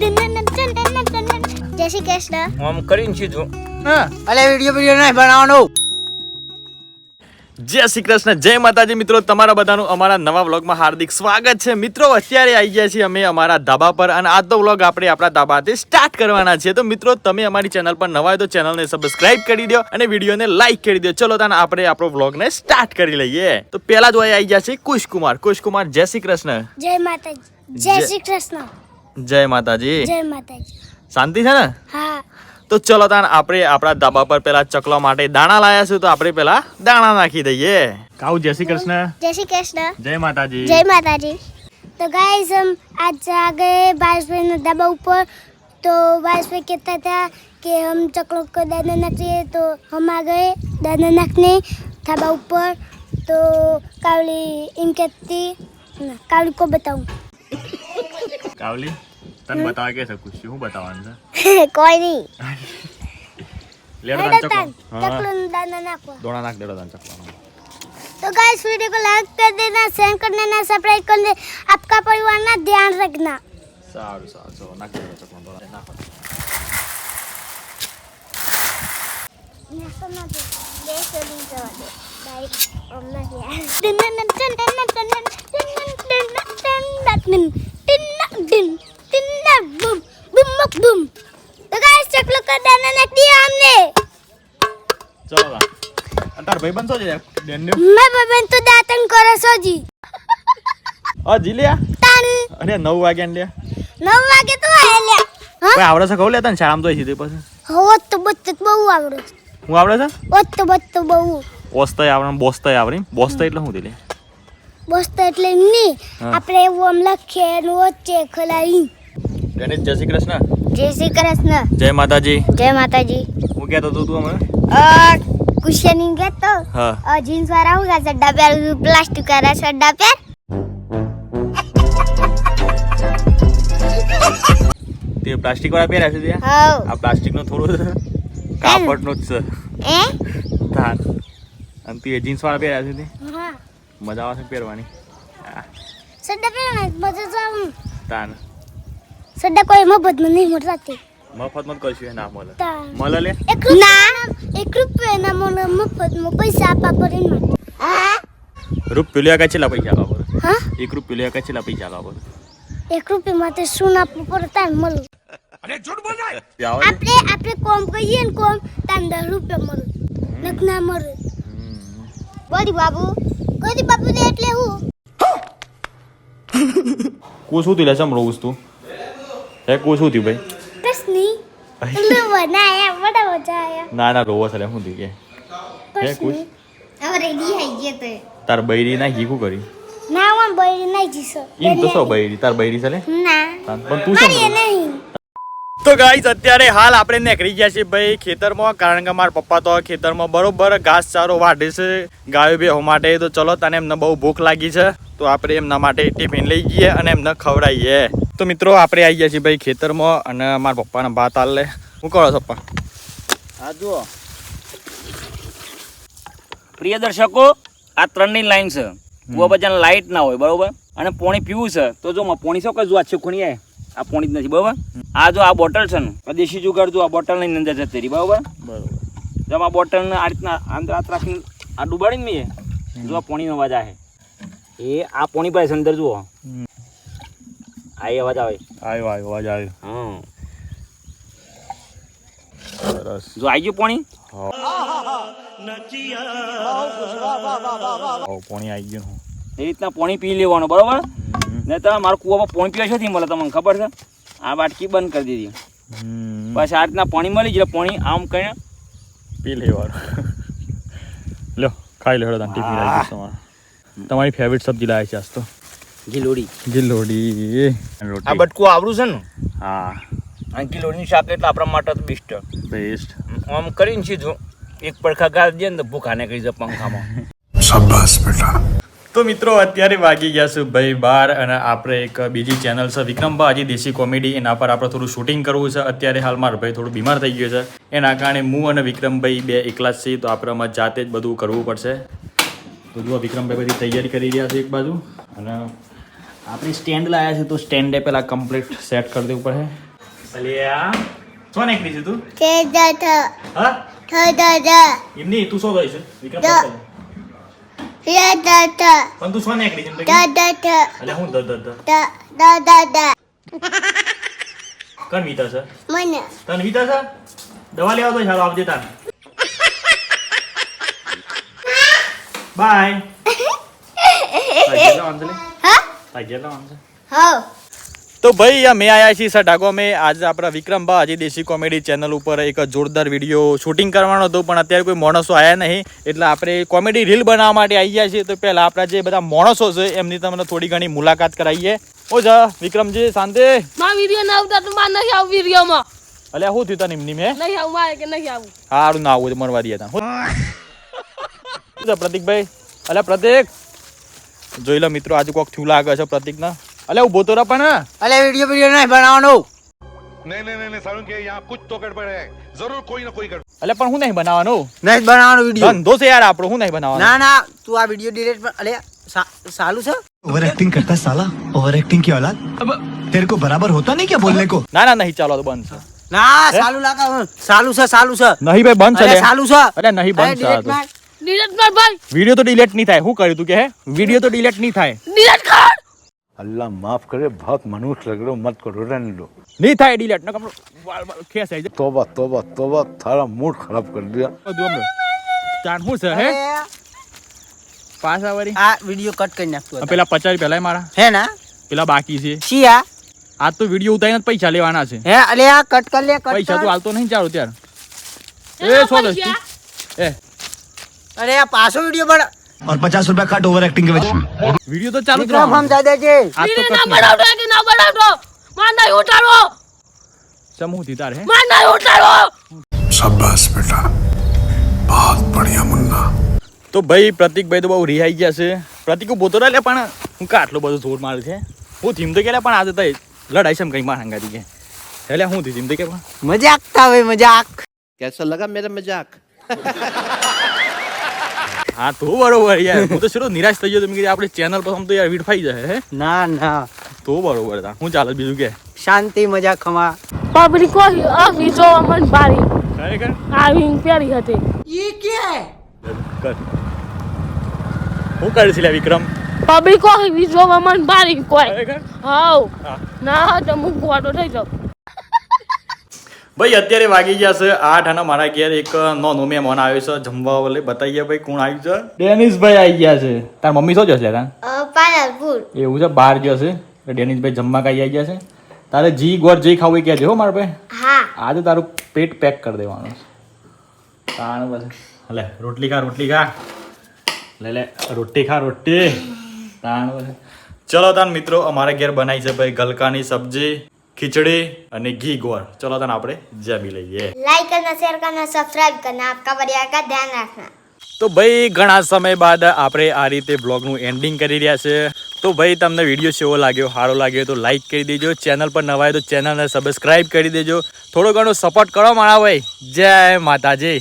જય શ્રી કૃષ્ણ. હું આમ કરીને સીધું હા અલે વીડિયો વીડિયો નહીં બનાવવાનો. જય શ્રી કૃષ્ણ જય માતાજી મિત્રો તમારા બધાનું અમારા નવા વ્લોગમાં હાર્દિક સ્વાગત છે. મિત્રો અત્યારે આવી ગયા છીએ અમે અમારા ધાબા પર અને આજનો વ્લોગ આપણે આપણા ધાબાથી સ્ટાર્ટ કરવાના છે તો મિત્રો તમે અમારી ચેનલ પર નવા હોય તો ચેનલને સબસ્ક્રાઇબ કરી દો અને વિડીયોને લાઇક કરી દો. ચલો તાને આપણે આપણો વ્લોગને સ્ટાર્ટ કરી લઈએ. તો પહેલા જો આવી ગયા છે કુશકુમાર. કુશકુમાર જય શ્રી કૃષ્ણ. જય માતાજી. જય- શ્રી કૃષ્ણ. જય માતાજી. જય માતાજી. શાંતિ છે ને? હા. તો ચલો તાન આપણે આપણા ધાબા પર પેલા ચકલો માટે દાણા લાયા છું તો આપણે પેલા દાણા નાખી દઈએ. કાઉ જય શ્રી કૃષ્ણ. જય શ્રી કૃષ્ણ. જય માતાજી. જય માતાજી. તો ગાઈઝ આજ આગળ બાજભાઈના ધાબા ઉપર તો બાજભાઈ કહેતા હતા કે હમ ચકલો કો દાના નાખીએ તો હમ આ ગए દાના નાખને ધાબા ઉપર. તો કાવલી એમ કહેતી કાવલી કો બતાવું. કાવલી તને બતાવે કે શકું છું હું બતાવવાનું છે कोई नहीं લેડો हेडो તાન तान ચકલો હા चकलों में दाना नाखो દોણા નાખ દેડો તાન ચકલાનો तो गाइस वीडियो को लाइक कर देना शेयर कर देना सब्सक्राइब कर देना आपका परिवार ना ध्यान रखना સારું સારું ચલો નાખ દેડો ચકલાનો દોણા નાખો ચલો તાન અને તાર ભાઈ બંધો છે? ડેન્યુ તો દાંતણ કરે સોજી અ જીલ્યા તાણ. અરે નવ વાગ્યા ને લ્યા. નવ વાગે તો આલ્યા હા? કોઈ આવડે છે કહું લે તને? શાળામાં તો સીધી પછી. હોત તો બત બહુ આવડે હું આવડે છે? ઓત તો બત બહુ. ઓસ્તય આવડે બોસ્તય આવડે બોસ્તય એટલે શું દિલે બસ તો એટલે નહીં. આપણે એવું આમ લખીએ નો વચ્ચે ખલાઈ. ગણેશ જય શ્રી કૃષ્ણ. જય શ્રી કૃષ્ણ. જય માતાજી. જય માતાજી. હું કહેતો તો તું હમણાં? કુશિયાની ગેતો હા. જીન્સ વાળા હું કા સડ્ડા પેર પ્લાસ્ટિક વાળા સડ્ડા પેર તે પ્લાસ્ટિક વાળા પહેર્યા છે તે? આ પ્લાસ્ટિક નો થોડું કાપડ નો જ છે. એ તાન અને તે જીન્સ વાળા પહેર્યા છે તે? હા. મજા આવશે પહેરવાની. સડ્ડા પેર મજા તો આવું. તાન. સડ્ડા કોઈ મફતમાં નહીં મળતા મફતમાં મત કરશું એ ના મળે. તા. મળે લે? એક ના. એક રૂપિયા ના મને મફતમાં. પૈસા આપવા પડે ને માટે રૂપ પેલું કાંઈ છેલ્લા પૈસા આપવા પડે. હા? એક રૂપ પેલું કાંઈ છેલ્લા પૈસા આપવા પડે. એક રૂપિયા માટે શું આપવું પડે તાન મળે. અરે આવે છે? આપણે આપણે કોમ કહીએ ને કોમ તાન દસ રૂપિયા મળે. નક ના મળે. ગોદી બાબુ. ગોદી બાબુ ને એટલે હું. કુ શું થયું લે ચમ રોવું તું હે કુ શું થયું ભાઈ? કસ નહીં. એટલે બનાયા બડા મજા આયા ના ના રોવો છે શું થયું કે? હે કુછ હવે રેડી થઈ ગયા તો તાર બૈરી ના ઘી કર્યું ના હું બોલી નહીં જીસો એમ તો સો બૈરી? તાર બૈરી સલે ના. પણ તું શું નહીં. તો ગાઈસ અત્યારે હાલ આપણે નીકળી ગયા છીએ ભાઈ ખેતરમાં કારણ કે મારા પપ્પા તો ખેતરમાં બરોબર ઘાસ ચારો વાઢે છે ગાયો બેહો માટે. તો ચલો તને એમને બહુ ભૂખ લાગી છે. તો આપણે એમના માટે ટિફિન લઈ જઈએ અને એમને ખવડાવીએ. તો મિત્રો આપણે આવી ગયા છીએ ભાઈ ખેતરમાં અને મારા પપ્પાના ભાત હાલ લે શું કરો પપ્પા? આ જુઓ. પ્રિય દર્શકો આ ત્રણની લાઈન છે. કુવા બજાર લાઇટ ના હોય બરોબર? અને પોણી પીવું છે. તો જો પોણી શું કરજો આ છે આવે આ આ પોણી જ નથી બરોબર? આ જો આ બોટલ છે ને આ દેશી જુગાડ જો આ બોટલની અંદર જતી રહી બરોબર? બરોબર. જો આ બોટલને આ રીતના અંદર હાથ રાખીને આ ડુબાડીને મેં જો આ પોણીનો અવાજ આવે. એ આ પોણી પાસે અંદર જુઓ. હમ. અવાજ આવે. આવ્યો આવ્યો અવાજ આવ્યો હા સરસ. જો આવી ગયું પોણી? આવો પાણી આવી ગયું એ રીતના પોણી પી લેવાનું બરોબર? ને તમે મારા કૂવામાં પોણી પીવા શોથી મળે તમને ખબર છે? આ વાટકી બંધ કરી દીધી. બસ આ રીતના પાણી મળી જાય પાણી આમ કરીને પી લેવાનું. લો ખાઈ લેડો આવી ગયું તમારે. તમારી ફેવરિટ સબ્જી લાવે છે આજ તો. ગિલોડી. ગિલોડી. આ બટકું આવડું છે ને? હા. આ ગિલોડીની શાક એટલે આપણા માટે તો બેસ્ટ બેસ્ટ આમ કરીને સીધું એક પડખા ગાળ દે ને ભૂખાને કરી જાય પંખામાં. શાબાશ બેટા. તો મિત્રો અત્યારે વાગી ગયા છે ભાઈ બાર અને આપણે એક બીજી ચેનલ છે વિક્રમભા હજી દેશી કોમેડી. એના પર આપણે થોડું શૂટિંગ કરવું છે. અત્યારે હાલમાં ભાઈ થોડું બીમાર થઈ ગયો છે. એના કારણે હું અને વિક્રમભાઈ બે એકલા જ છીએ તો આપણે જાતે જ બધું કરવું પડશે. તો જુઓ વિક્રમભાઈ બધી તૈયારી કરી રહ્યા છે એક બાજુ. અને આપણે સ્ટેન્ડ લાવ્યા છે તો સ્ટેન્ડે પહેલાં કમ્પ્લીટ સેટ કરી દેવું પડે. અલ્યા શું નીકળી છે તું? હા? થ દત એમ તું શું કરી છે? વિક્રમ? પણ તું શું નીકળી છે અલ્યા હું દ દ દ. દ દ દ દ. કણ વીતા છે? મને. તને વીતા છે? દવા લેવા તો સારું આવજે તાર. બાય તો ભાઈ અમે આયા છીએ સટાકો અમે આજે આપણા વિક્રમભાઈ આજે દેશી કોમેડી ચેનલ ઉપર એક જોરદાર વીડિયો શૂટિંગ કરવાનો હતો પણ અત્યારે કોઈ માણસો આવ્યા નહીં. એટલે આપણે કોમેડી રીલ બનાવવા માટે આવી ગયા છીએ. તો પહેલાં આપણા જે બધા માણસો છે એમની તમને થોડી ઘણી મુલાકાત કરાવીએ. ઓ જા વિક્રમજી શાંતિ માં વીડિયો ના આવતા તો માં નહીં આવું વિડીયોમાં. અલ્યા શું થયું તને એમની મેં? નહીં આવું કે નહીં આવું. સારું ના આવું મરવા દે તા. પ્રતિકભાઈ અલ્યા પ્રતિક જોઈ લો મિત્રો આજે કોક થયું લાગે છે પ્રતિકને અલ્યા ઉભો તો રહે પણ અલે વિડીયો વિડીયો નહીં બનાવવાનો नहीं नहीं नहीं नहीं सारुण के यहाँ कुछ तो गड़बड़ है जरूर कोई ना कोई गड़बड़ અલ્યા પણ હું નહીં બનાવવાનું નહીં જ બનાવવાનો વિડીયો ધંધો છે યાર આપણો હું નહીં બનાવવાનું ના ના તું આ વિડીયો ડિલીટ અલે સા- સાલું છે ओवर एक्टिंग करता है साला ओवर एक्टिंग की औलाद अब तेरे को बराबर होता नहीं क्या बोलने को ના ના નહીં ચાલો તો બંધ છે ના સાલું લાગે સાલું છે સાલું છે નહીં ભાઈ બંધ અરે છે સાલું છે અરે નહીં બંધ છે આ delete તો. માર. ડિલેટ કર ભાઈ વિડીયો તો ડિલીટ નહીં થાય શું કર્યું તું કે હે વિડીયો તો ડિલીટ નહીં થાય ડિલેટ કર अल्लाह माफ करे बहुत मनुष्य लग रहे हो मत करो रहने दो નહીં થાય ડિલીટ ન કમરો વાળ વાળ ખેંચાઈ જાય तोबा तोबा तोबा थारा मूड खराब कर दिया બધું હમણાં ચાણ શું છે હે અરે, પાછા વળી આ વિડીયો કટ કરી નાખતું આ પેલા પચાસ રૂપિયા મારા હે ના પેલા બાકી છે શિયા આજ તો વિડીયો ઉતારીને જ પૈસા લેવાના છે હે અલે આ કટ કર લે કટ પૈસા તો કર. હાલતો નહીં ચાલો ત્યાર એના એ છો પૈસા. દસ્તી એ અરે આ પાછો વિડીયો બના और पचास रुपया काट ओवर एक्टिंग के वजह વિડીયો તો ચાલુ જ વિક્રમ રહેવાનો. સમજાઈ દેજે આજ તો વિડીયો ના કશું નહીં. બનાવતો કે ના બનાવતો માં નહીં ઉતારો સમૂહથી તારે હે માં નહીં ઉતારો शाबाश बेटा बहुत बढ़िया मुन्ना તો ભાઈ પ્રતિકભાઈ તો બહુ રિહાઈ ગયા છે પ્રતિક ઉભો તો રહે લે પણ હું કા આટલો બધો જોર મારે છે હું થીમ તો કે પણ આજે તો લડાઈ છે એમ કઈ માર હંગાતી કે એટલે હું થીમ તો કે પણ મજાક તા હોય મજાક कैसा लगा मेरा मजाक હા તો બરોબર યાર. હું તો શું નિરાશ થઈ ગયો તો કીધું આપણે ચેનલ પર તો યાર વીડફાઈ જાય હે? ના ના. તો બરોબર તા. હું ચાલે બીજું કે? શાંતિ મજાક ખમા. પબ્લિક આવી જો મન બારી. ખરેખર? આવી પેરી હતી. ઈ કે? કર. હું કરે છે લે વિક્રમ? પબ્લિક આવી જો અમન બારી કોઈ. ખરેખર? હાવ હા. ના તો હું ગોડો થઈ જાઉં. ભાઈ અત્યારે વાગી ગયા છે આઠ અને મારા ઘેર એક નોનો મહેમાન આવ્યો છે. જમવા એટલે બતાવીએ ભાઈ કોણ આવ્યું છે? ડેનિસભાઈ આવી ગયા છે. તાર મમ્મી શું જશે તાર? પાલનપુર એવું છે બહાર જશે એટલે ડેનિસભાઈ જમવા કાંઈ આવી ગયા છે. તારે જી ગોર જે ખાવું એ કહેજે હો મારા ભાઈ. હા. આજે તારું પેટ પેક કરી દેવાનું છે. તાણ પછી લે રોટલી ખા રોટલી ખા. લે લે રોટી ખા રોટી તાણ પછી ચલો તાન મિત્રો અમારા ઘેર બનાવી છે ભાઈ ગલકાની સબ્જી. ખીચડી અને ઘી ગોળ ચલો તાન આપણે જમી લઈએ लाइक करना शेयर करना सब्सक्राइब करना आपका परिवार का ध्यान रखना તો ભાઈ ઘણા સમય બાદ આપણે આ રીતે બ્લોગનું એન્ડિંગ કરી રહ્યા છે તો ભાઈ તમને વિડીયો કેવો લાગ્યો સારો લાગ્યો તો લાઈક કરી દેજો ચેનલ પર નવા હોય તો ચેનલને સબસ્ક્રાઇબ કરી દેજો થોડો ઘણો સપોર્ટ કરો મારા ભાઈ જય માતાજી